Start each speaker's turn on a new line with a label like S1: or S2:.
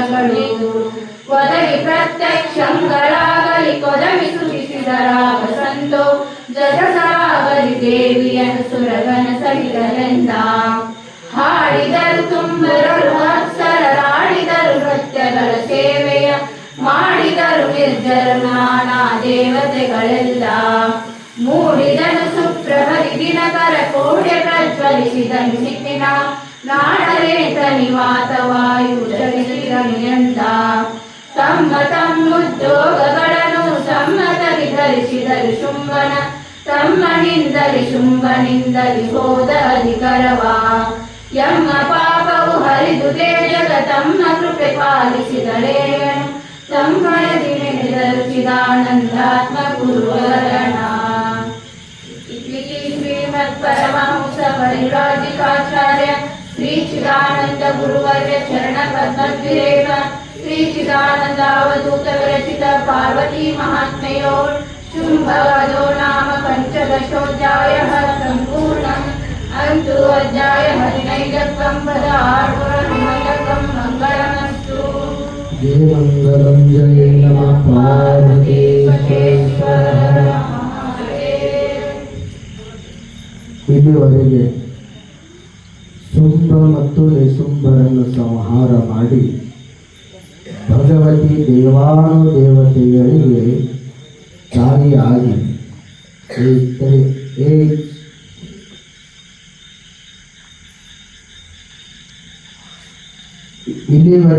S1: ಜನಗಳು ಒದಗಿ ಪ್ರತ್ಯಕ್ಷಂಗಳಾಗಲಿ ಕೊದಗಿ ಸುರಿಸಿದರಾಗ ಸಂತೋ, ಜಗಸಾಗಲಿ ದೇವಿಯನ್ನು ಸುರಗನ ಸಹಿತರೆಂದ ಹಾಡಿದರು ತುಂಬರರು ಅಪ್ಸರರಾಡಿದರು ನೃತ್ಯಗಳ ಸೇವೆಯ, ಮಾಡಿದರು ನಿರ್ಜರು ನಾನಾ ದೇವತೆಗಳೆಲ್ಲ. ಮೂಡಿದನು ಸುಪ್ರಹರಿ ದಿನಕರ ಕೋಡೆ ಪ್ರಜ್ವಲಿಸಿದನು ಸಿಟ್ಟಿನ ನಾಡರೇತ ನಿವಾತವಾಯು ಚಲಿಸಿದನು ಎಂದ ತಮ್ಮ ತಮ್ಮುದ್ಯೋಗಗಳನ್ನು ಸಮ್ಮತದಿ ಧರಿಸಿದರು ಶುಂಭನ. ತಮ್ಮನಿಂದಲಿ ಶುಂಭನಿಂದಲಿ ಹೋದ ಅಧಿಕರವ ಎಮ್ಮ ಪಾಪವು ಹರಿದು ತೇಜಗ ತಮ್ಮ ಕೃಪೆ ಪಾಲಿಸಿದಳೇನು? ತಮ್ಮಯದಿ ನೆನೆದರು ಚಿದಾನಂದಾತ್ಮ ಗುರುವರಣ ಶ್ರೀಮತ್ ಪರಮಹಂಸ ಪರಿರಾಜಿಕಾಚಾರ್ಯ ಶ್ರೀ ಚಿದಾನಂದ ಗುರುವರ್ಯ ಚರಣ ಪದ್ಮದ್ವಿರೇಕ ಶ್ರೀ ಚಿದಾನಂದ ಅವಧೂತ ವಿರಚಿತ ಪಾರ್ವತಿ ಮಹಾತ್ಮೆಯೋ ಶುಂಭವದೋ ನಾಮ ಪಂಚದಶೋಧ್ಯಾಯ ಸಂಪೂರ್ಣಂ ಅಂತೂ ಅಧ್ಯಾಯ ಹದಿನೈದಕ್ಕಂ ಪದ ಆಡುವ ಹನುಮತಕಂ ಮಂಗಳಮಸ್ತು
S2: ಜಯ ಮಂಗಲಂ ಜಯ ನಮಃ ಪಾರ್ವತಿ ಇಲ್ಲಿವರೆಗೆ ಮತ್ತು ರೇಸುಂಬರನ್ನು ಸಂಹಾರ ಮಾಡಿ ಭಗವತಿ ದೇವಾನು ದೇವತೆಗಳಿಗೆ ತಾಯಿಯಾಗಿ ಇಲ್ಲಿವರೆಗೆ